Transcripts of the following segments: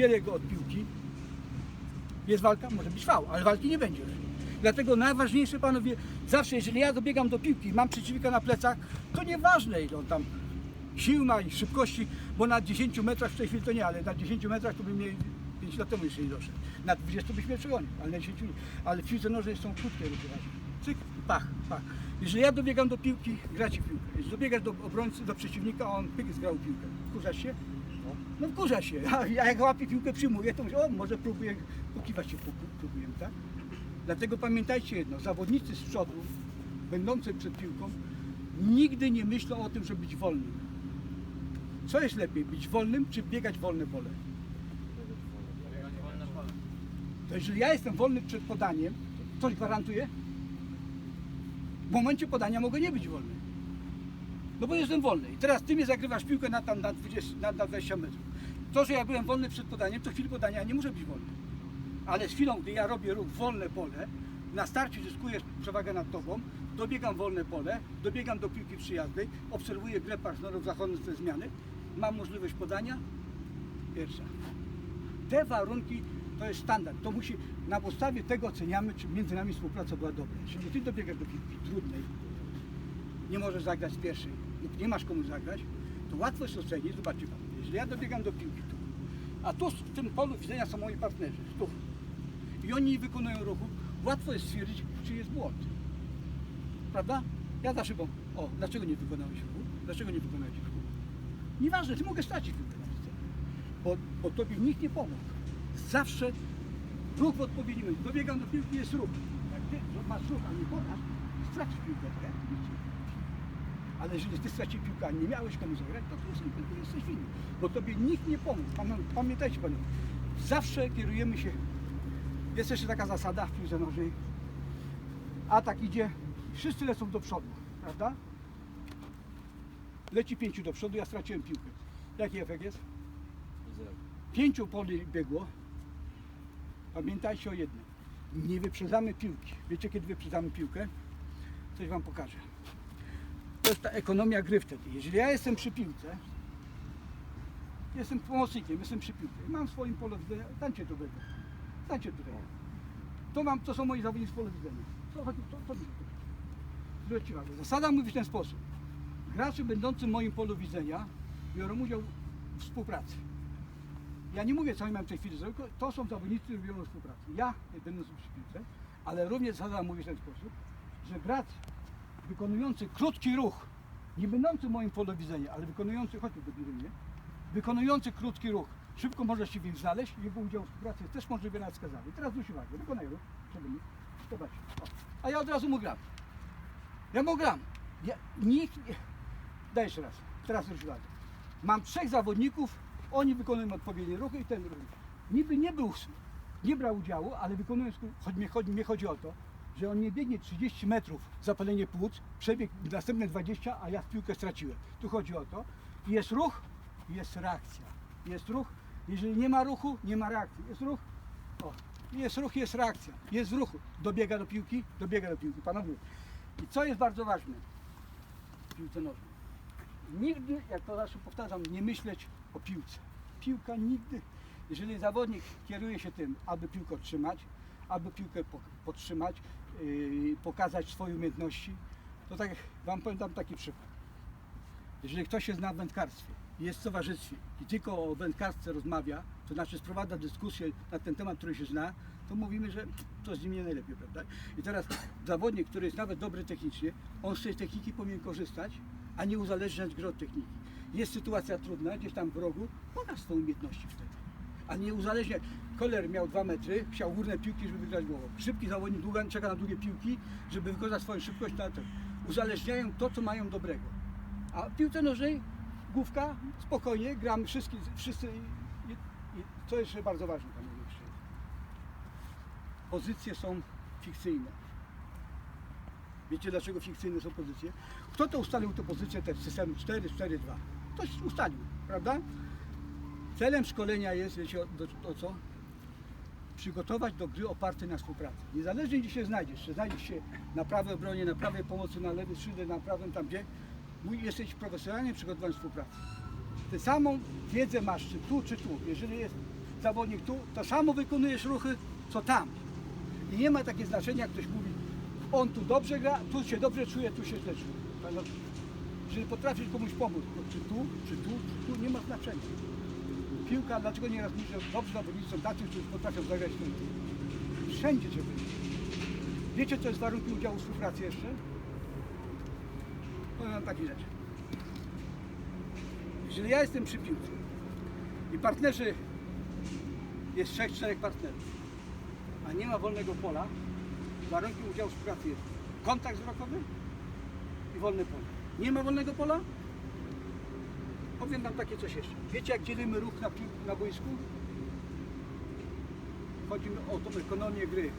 Dzielę go od piłki. Jest walka? Może być fał, ale walki nie będzie. Dlatego najważniejsze, panowie, zawsze jeżeli ja dobiegam do piłki mam przeciwnika na plecach, to nieważne ile on tam sił ma i szybkości, bo na 10 metrach w tej chwili to nie, ale na 10 metrach to bym mnie 5 lat temu jeszcze nie doszedł. Na 20 byś mnie przegonił, ale na 10 nie. Ale w piłce nożnej są krótkie ruchy. Cyk, pach, pach. Jeżeli ja dobiegam do piłki, gracie piłkę. Jeżeli dobiegasz do obrońcy, do przeciwnika, a on pyk zgrał piłkę. Wkurzasz się? No wkurza się. A ja jak łapię piłkę, przyjmuję, to myślę, o może próbuję, pokiwać się próbu- próbuję, tak? Dlatego pamiętajcie jedno, zawodnicy z przodu, będący przed piłką, nigdy nie myślą o tym, żeby być wolnym. Co jest lepiej, być wolnym, czy biegać wolne pole? To jeżeli ja jestem wolny przed podaniem, coś gwarantuje? W momencie podania mogę nie być wolny. No bo jestem wolny. I teraz ty mnie zagrywasz piłkę na tam na 20, na, na 20 metrów. To, że ja byłem wolny przed podaniem, to chwilę podania nie muszę być wolny. Ale z chwilą, gdy ja robię ruch wolne pole, na starcie zyskuję przewagę nad tobą, dobiegam wolne pole, dobiegam do piłki przyjaznej, obserwuję grę partnerów zachodząc te zmiany, mam możliwość podania, pierwsza. Te warunki to jest standard. To musi, na podstawie tego oceniamy, czy między nami współpraca była dobra. Jeżeli ty dobiegasz do piłki trudnej, nie możesz zagrać pierwszej nie masz komu zagrać, to łatwo jest ocenić, zobaczcie pan, jeżeli ja dobiegam do piłki tu, a tu w tym polu widzenia są moi partnerzy, tu, i oni wykonują ruchu, łatwo jest stwierdzić, czy jest błąd. Prawda? Ja zawsze bo, o, dlaczego nie wykonałeś ruchu? Dlaczego nie wykonałeś ruchu? Nieważne, ty mogę stracić piłkę na scenie, bo, bo tobie nikt nie pomógł. Zawsze ruch w odpowiednim. Dobiegam do piłki, jest ruch. Jak ty masz ruch, a nie podasz, stracisz piłkę, tak? Ale jeżeli ty stracił piłkę, a nie miałeś komu zagrać, to ty jesteś, ty jesteś winny. Bo tobie nikt nie pomógł. Pamię- Pamiętajcie panowie, zawsze kierujemy się. Jest jeszcze taka zasada w piłce nożnej. Atak idzie, wszyscy lecą do przodu, prawda? Leci pięciu do przodu, ja straciłem piłkę. Jaki efekt jest? Pięciu poli biegło. Pamiętajcie o jednym. Nie wyprzedzamy piłki. Wiecie kiedy wyprzedzamy piłkę? Coś wam pokażę. To jest ta ekonomia gry wtedy. Jeżeli ja jestem przy piłce, jestem pomocnikiem, jestem przy piłce, mam w swoim polu widzenia, tańcie tu będę, tańcie tutaj. To mam, to są moi zawodnicy z polu widzenia. Chodzi, to, to, to, Zwróćcie uwagę. Zasada mówi w ten sposób. Gracze będący w moim polu widzenia biorą udział w współpracy. Ja nie mówię, co oni mają w tej chwili zrobić, to są zawodnicy, którzy biorą współpracę. Ja będę przy piłce, ale również zasada mówi w ten sposób, że gracz wykonujący krótki ruch, nie będący moim polu widzenia, ale wykonujący, chodźmy do biuro, nie? Wykonujący krótki ruch, szybko może się w nim znaleźć, jego udział w współpracy jest też możliwy nawet skazany. Teraz zwróć uwagę, wykonaj ruch, przede mnie, zobacz. A ja od razu mu gram. Ja mu gram. Ja, nikt nie... Daj jeszcze raz, teraz zwróć uwagę. Mam trzech zawodników, oni wykonują odpowiednie ruchy i ten ruch. Niby nie był, nie brał udziału, ale wykonując, choć mnie chodzi, mnie chodzi o to, że on nie biegnie 30 metrów zapalenie płuc, przebiegł następne 20, a ja w piłkę straciłem. Tu chodzi o to, jest ruch, jest reakcja. Jest ruch, jeżeli nie ma ruchu, nie ma reakcji. Jest ruch, o, jest ruch, jest reakcja. Jest w ruchu. Dobiega do piłki, dobiega do piłki. Panowie, i co jest bardzo ważne w piłce nożnej? Nigdy, jak to zawsze powtarzam, nie myśleć o piłce. Piłka nigdy, jeżeli zawodnik kieruje się tym, aby piłkę otrzymać, aby piłkę po- podtrzymać, pokazać swoje umiejętności, to tak Wam powiem dam taki przykład. Jeżeli ktoś się zna w wędkarstwie, jest w towarzystwie i tylko o wędkarstwie rozmawia, to znaczy sprowadza dyskusję na ten temat, który się zna, to mówimy, że to z nim nie najlepiej, prawda? I teraz zawodnik, który jest nawet dobry technicznie, on z tej techniki powinien korzystać, a nie uzależniać gry od techniki. Jest sytuacja trudna, gdzieś tam w rogu, pokaż swoje umiejętności wtedy. A nie uzależniać. Koler miał dwa metry, chciał górne piłki, żeby wygrać głową. Szybki zawodnik długa, czeka na długie piłki, żeby wykorzystać swoją szybkość na to. Uzależniają to, co mają dobrego. A piłce nożnej główka, spokojnie, gramy wszyscy, wszyscy i, i, to jeszcze bardzo ważne, jeszcze. Pozycje są fikcyjne. Wiecie dlaczego fikcyjne są pozycje? Kto to ustalił tę pozycję też w systemu 4, 4, 2? Ktoś ustalił, prawda? Celem szkolenia jest, wiecie o, do, o co? Przygotować do gry opartej na współpracy. Niezależnie gdzie się znajdziesz, czy znajdziesz się na prawej obronie, na prawej pomocy, na lewej skrzydle, na prawym tam gdzie, jesteś profesjonalnie przygotowany do współpracy. Tę samą wiedzę masz, czy tu, czy tu. Jeżeli jest zawodnik tu, to samo wykonujesz ruchy, co tam. I nie ma takie znaczenia, jak ktoś mówi, on tu dobrze gra, tu się dobrze czuje, tu się źle czuje. Jeżeli potrafisz komuś pomóc, to czy tu, czy tu, czy tu, nie ma znaczenia. Piłka, dlaczego nie że dobrzy zawodnicy są tacy, którzy potrafią zagrać tu. Wszędzie trzeba być. Wiecie, co jest warunkiem udziału współpracy jeszcze? Powiem wam takie rzeczy. Jeżeli ja jestem przy piłce i partnerzy, jest trzech, czterech partnerów, a nie ma wolnego pola, warunkiem udziału współpracy jest kontakt wzrokowy i wolne pole. Nie ma wolnego pola? Powiem wam takie coś jeszcze. Wiecie jak dzielimy ruch na, na boisku? Chodzi o tą ekonomię gry.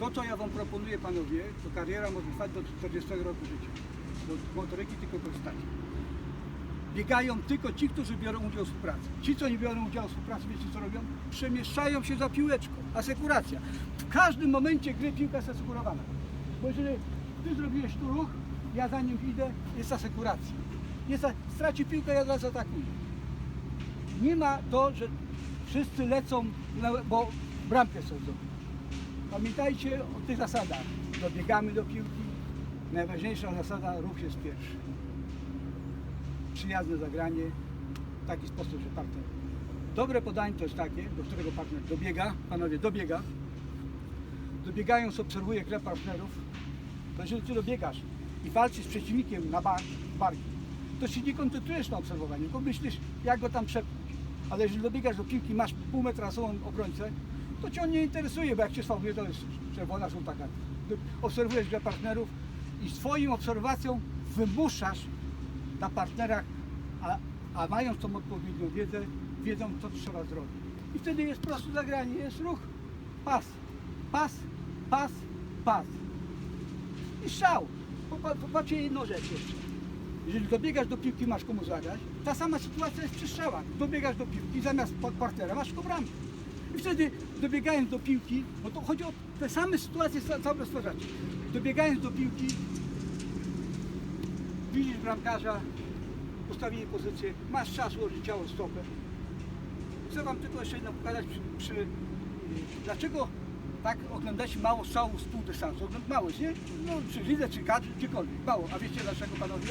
To, co ja Wam proponuję, panowie, to kariera może trwać do 40 roku życia. Do motoryki tylko korzystacie. Biegają tylko ci, którzy biorą udział w współpracy. Ci, co nie biorą udziału w współpracy, wiecie co robią? Przemieszczają się za piłeczką. Asekuracja. W każdym momencie gry piłka jest asekurowana. Bo jeżeli Ty zrobiłeś tu ruch, ja za nim idę, jest asekuracja. A- straci piłkę, ja zaraz atakuję. Nie ma to, że wszyscy lecą, bo bramkę są zdobyć. Pamiętajcie o tych zasadach. Dobiegamy do piłki. Najważniejsza zasada, ruch jest pierwszy. Przyjazne zagranie w taki sposób, że partner. Dobre podanie to jest takie, do którego partner dobiega, panowie, dobiega. Dobiegając obserwuje grę partnerów. To jeżeli ty dobiegasz i walczysz z przeciwnikiem na bar, barki, to się nie koncentrujesz na obserwowaniu, tylko myślisz, jak go tam przepchnąć. Ale jeżeli dobiegasz do piłki, masz pół metra sobą obrońcę, to cię on nie interesuje, bo jak cię sfałuje, to jest czerwona, żółta karta. Ty Obserwujesz grę partnerów i swoją obserwacją wymuszasz na partnerach, a, a mając tą odpowiednią wiedzę, wiedzą, co trzeba zrobić. I wtedy jest proste zagranie, jest ruch, pas, pas, pas, pas. I. Popa- Popatrzcie jedną rzecz jeszcze. Jeżeli dobiegasz do piłki, masz komu zagrać, ta sama sytuacja jest przy strzałach. Dobiegasz do piłki, zamiast partnera masz tylko bramkę. I wtedy dobiegając do piłki, bo to chodzi o te same sytuacje ca- cały czas stwarzacie. Dobiegając do piłki, widzisz bramkarza, ustawili pozycję, masz czas ułożyć ciało stopę. Chcę Wam tylko jeszcze jedno pokazać przy, przy dlaczego tak oglądacie mało strzałów z pół dystansu. Mało, jest, nie? No, czy lidze, czy kadr, gdziekolwiek. Mało. A wiecie dlaczego panowie?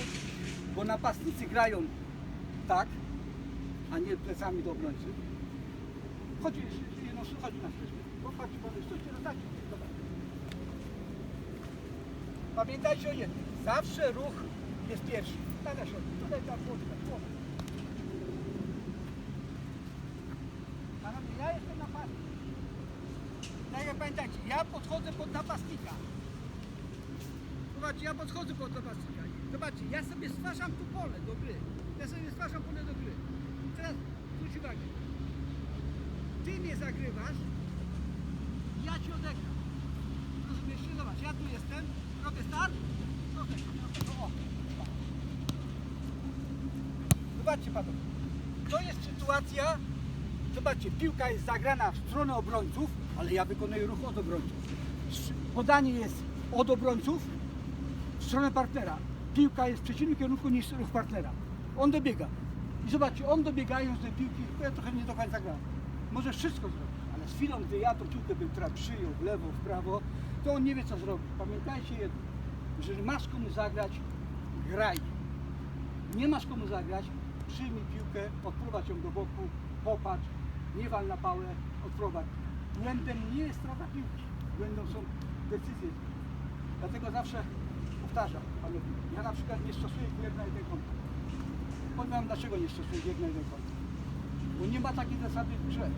Bo napastnicy grają tak, a nie plecami do obrońcy. Chodzi, jedno, chodzi na chwilę. Popatrzcie, panowie, stójcie, no tak. Pamiętajcie o jednym. Zawsze ruch jest pierwszy. Tak na środku. Tutaj ta płotka, płotka. Panowie, ja jestem napastnik. Tak jak pamiętajcie, ja podchodzę pod napastnika. Zobaczcie, ja podchodzę pod napastnika. Zobaczcie, ja sobie stwarzam tu pole do gry. Ja sobie stwarzam pole do gry. Teraz zwróć uwagę. Ty mnie zagrywasz, ja ci odegram. Rozumiesz? Zobacz, ja tu jestem, robię start, odegram. O, o. Zobaczcie panowie, to jest sytuacja, zobaczcie, piłka jest zagrana w stronę obrońców, ale ja wykonuję ruch od obrońców. Podanie jest od obrońców stronę partnera. Piłka jest w przeciwnym kierunku niż ruch partnera. On dobiega. I zobaczcie, on dobiegając do piłki, ja trochę nie do końca gram. Może wszystko zrobić, ale z chwilą, gdy ja tą piłkę bym teraz przyjął w lewo, w prawo, to on nie wie co zrobić. Pamiętajcie jedno, jeżeli masz komu zagrać, graj. Nie masz komu zagrać, przyjmij piłkę, odprowadź ją do boku, popatrz, nie wal na pałę, odprowadź. Błędem nie jest strata piłki, błędem są decyzje. Dlatego zawsze powtarzam, ja na przykład nie stosuję bieg na jeden kontakt. Powiem wam dlaczego nie stosuję bieg na jeden kontakt. Bo nie ma takiej zasady w grze.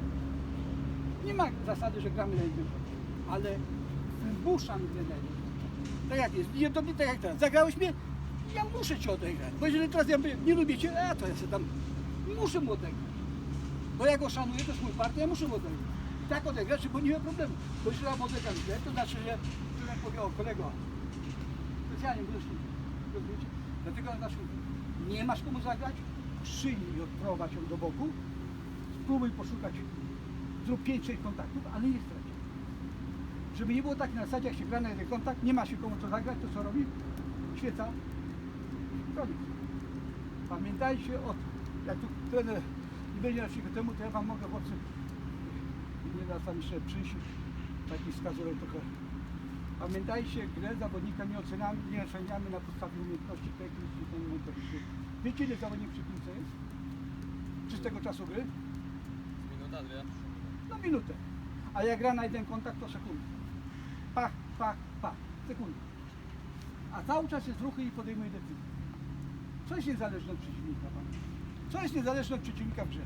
Nie ma zasady, że gramy na jednym kontakt, ale wymuszam grę na kontakt. Tak jak jest, idzie do mnie tak jak teraz. Zagrałeś mnie, ja muszę cię odegrać. Bo jeżeli teraz ja nie lubię cię, a to ja sobie tam muszę mu odegrać. Bo ja go szanuję, to jest mój partner, ja muszę mu odegrać. Tak odegrać, bo nie ma problemu. Bo jeżeli ja mu odegram źle, to znaczy, że że jak powie, o kolego, specjalnie rozumiecie? Dlatego na nie masz komu zagrać, przyjmij i odprowadź ją do boku, spróbuj poszukać, zrób 5-6 kontaktów, ale nie strać. Żeby nie było tak na zasadzie, jak się gra na jeden kontakt, nie ma się komu co zagrać, to co robi? Świeca, koniec. Pamiętajcie o tym, jak tu trener nie będzie przykład temu, to ja wam mogę chłopcy zaraz tam jeszcze przyjść taki wskazówek trochę. Pamiętajcie, grę zawodnika nie oceniamy, nie oceniamy na podstawie umiejętności technicznych i motorycznych. Wiecie ile zawodnik przy piłce jest? Czystego czasu gry? Minuta, dwie. No minutę. A jak gra na jeden kontakt, to sekundę. Pach, pach, pach. Sekundę. A cały czas jest ruchy i podejmuje decyzję. Co jest niezależne od przeciwnika, pan? Co jest niezależne od przeciwnika w grze?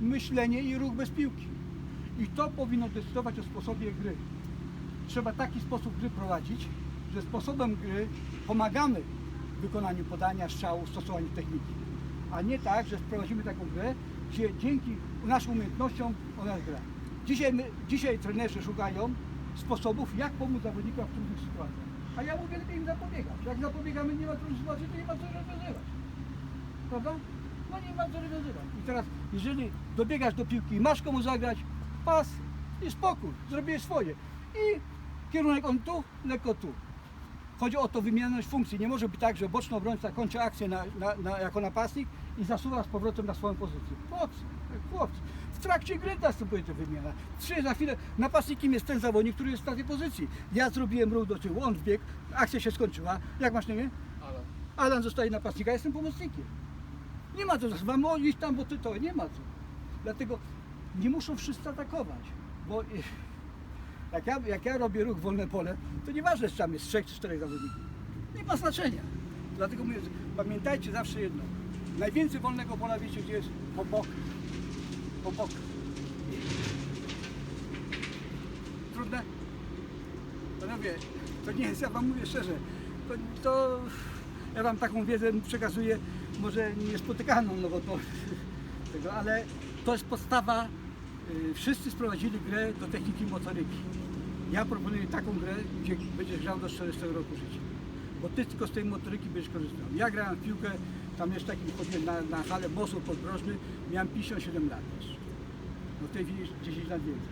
Myślenie i ruch bez piłki. I to powinno decydować o sposobie gry. Trzeba taki sposób gry prowadzić, że sposobem gry pomagamy w wykonaniu podania, strzału, stosowaniu techniki. A nie tak, że wprowadzimy taką grę, gdzie dzięki naszym umiejętnościom ona gra. Dzisiaj, my, dzisiaj trenerzy szukają sposobów, jak pomóc zawodnikom w trudnych sytuacjach. A ja mówię, lepiej im zapobiegać. Jak zapobiegamy, nie ma trudnych sytuacji, to nie ma co rozwiązywać. Prawda? No nie ma co rozwiązywać. I teraz, jeżeli dobiegasz do piłki i masz komu zagrać, pas i spokój, zrobiłeś swoje. I kierunek on tu, lekko tu. Chodzi o to wymienność funkcji. Nie może być tak, że boczny obrońca kończy akcję na, na, na, jako napastnik i zasuwa z powrotem na swoją pozycję. Chłopcy, chłopcy. W trakcie gry następuje to wymiana. Trzy za chwilę napastnikiem jest ten zawodnik, który jest w takiej pozycji. Ja zrobiłem ruch do tyłu, on wbiegł, akcja się skończyła. Jak masz na imię? Ale. Alan zostaje napastnika, ja jestem pomocnikiem. Nie ma co mam iść tam, bo ty to, nie ma co. Dlatego nie muszą wszyscy atakować, bo jak ja, jak ja robię ruch wolne pole, to nieważne, czy tam jest trzech czy czterech zawodników. Nie ma znaczenia. Dlatego mówię, pamiętajcie zawsze jedno. Najwięcej wolnego pola wiecie gdzie jest? Po bok. Po bok. Trudne? Panowie, to nie jest, ja wam mówię szczerze, to, to ja wam taką wiedzę przekazuję, może niespotykaną, no bo to tego, ale to jest podstawa. Y, Wszyscy sprowadzili grę do techniki motoryki. Ja proponuję taką grę, gdzie będziesz grał do 40 roku życia. Bo ty tylko z tej motoryki będziesz korzystał. Ja grałem w piłkę, tam jeszcze takim chodziłem na, na halę Mosu podbrożny, miałem 57 lat jeszcze. No w tej chwili 10 lat więcej.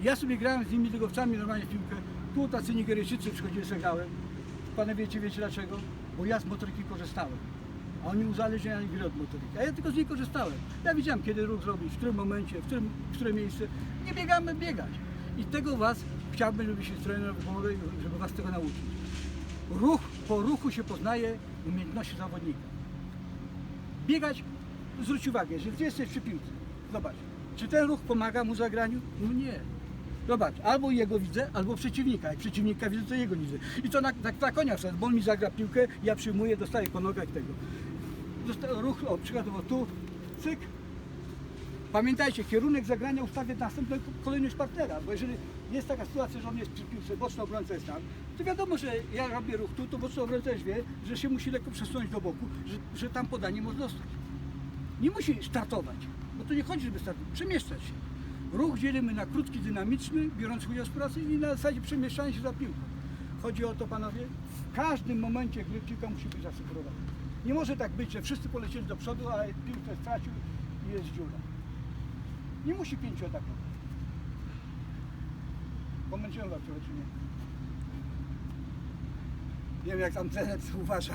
I ja sobie grałem z nimi ligowcami normalnie w piłkę. Tu tacy Nigeryjczycy przychodzili, sobie grałem. Panowie wiecie, wiecie dlaczego? Bo ja z motoryki korzystałem. A oni uzależniali gry od motoryki. A ja tylko z niej korzystałem. Ja wiedziałem, kiedy ruch zrobić, w którym momencie, w którym, w które miejsce. Nie biegamy biegać. I tego was chciałbym, żeby się trener żeby was tego nauczyć. Ruch, po ruchu się poznaje umiejętności zawodnika. Biegać, zwróć uwagę, że ty jesteś przy piłce. Zobacz, czy ten ruch pomaga mu zagraniu? No nie. Zobacz, albo jego widzę, albo przeciwnika. Jak przeciwnika widzę, to jego widzę. I to na, tak na konia wsadzę, bo on mi zagra piłkę, ja przyjmuję, dostaję po nogach tego. Ruch, o przykładowo tu, cyk. Pamiętajcie, kierunek zagrania ustawia następną kolejność partnera, bo jeżeli jest taka sytuacja, że on jest przy piłce, boczny obrońca jest tam, to wiadomo, że ja robię ruch tu, to boczny obrońca też wie, że się musi lekko przesunąć do boku, że, że tam podanie może dostać. Nie musi startować, bo to nie chodzi, żeby startować, przemieszczać się. Ruch dzielimy na krótki, dynamiczny, biorąc udział w pracy i na zasadzie przemieszczania się za piłką. Chodzi o to, panowie, w każdym momencie gry piłka musi być asykurowana. Nie może tak być, że wszyscy polecieli do przodu, a piłkę stracił i jest dziura. Nie musi pięciu atakować. Pomęczyłem was trochę, czy nie? Nie wiem, jak tam trener uważa.